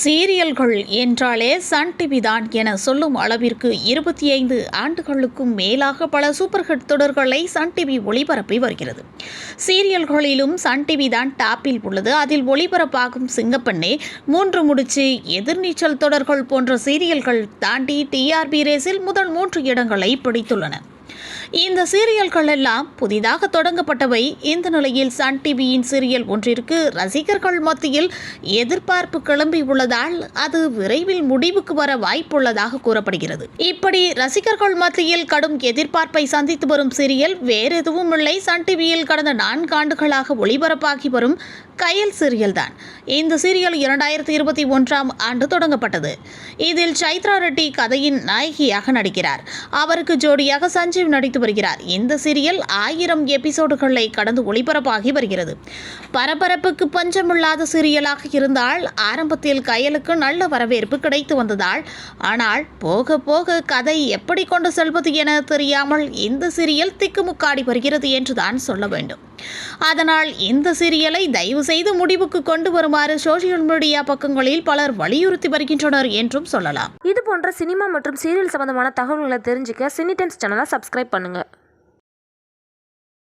சீரியல்கள் என்றாலே Sun TV தான் என சொல்லும் அளவிற்கு இருபத்தி ஐந்து ஆண்டுகளுக்கும் மேலாக பல சூப்பர் ஹிட் தொடர்களை சன் டிவி ஒளிபரப்பி வருகிறது. சீரியல்களிலும் சன் டிவி தான் டாப்பில் உள்ளது. அதில் ஒளிபரப்பாகும் சிங்கப்பெண்ணே மூன்று முடிச்சு எதிர்நீச்சல் தொடர்கள் போன்ற சீரியல்கள் தாண்டி டிஆர்பி ரேஸில் முதல் மூன்று இடங்களை பிடித்துள்ளன. இந்த சீரியல்கள் எல்லாம் புதிதாக தொடங்கப்பட்டவை. இந்த நிலையில் சன் டிவியின் சீரியல் ஒன்றிற்கு ரசிகர்கள் மத்தியில் எதிர்பார்ப்பு கிளம்பி உள்ளதால் அது விரைவில் முடிவுக்கு வர வாய்ப்புள்ளதாக கூறப்படுகிறது. இப்படி ரசிகர்கள் மத்தியில் கடும் எதிர்பார்ப்பை சந்தித்து வரும் சீரியல் வேறு எதுவும் இல்லை. சன் டிவியில் கடந்த நான்கு ஆண்டுகளாக ஒளிபரப்பாகி வரும் கயல் சீரியல் தான். இந்த சீரியல் இரண்டாயிரத்தி இருபத்தி ஒன்றாம் ஆண்டு தொடங்கப்பட்டது. இதில் சைத்ரா ரெட்டி கதையின் நாயகியாக நடிக்கிறார். அவருக்கு ஜோடியாக சஞ்சீவ் நடித்து வருகிறார். இந்த சீரியல் ஆயிரம் எபிசோடுகளை கடந்து ஒளிபரப்பாகி வருகிறது. பரபரப்புக்கு பஞ்சமில்லாத சீரியலாக இருந்தால் ஆரம்பத்தில் கயலுக்கு நல்ல வரவேற்பு கிடைத்து வந்ததால் ஆனால் போக போக கதை எப்படி கொண்டு செல்வது என தெரியாமல் இந்த சீரியல் திக்குமுக்காடி வருகிறது என்றுதான் சொல்ல வேண்டும். அதனால் இந்த சீரியலை தயவு செய்து முடிவுக்கு கொண்டு வருமாறு சோசியல் மீடியா பக்கங்களில் பலர் வலியுறுத்தி வருகின்றனர் என்றும் சொல்லலாம். இது போன்ற சினிமா மற்றும் சீரியல் சம்பந்தமான தகவல்களை தெரிஞ்சுக்க சினிடென்ஸ் சேனலை சப்ஸ்கிரைப் பண்ணுங்கள்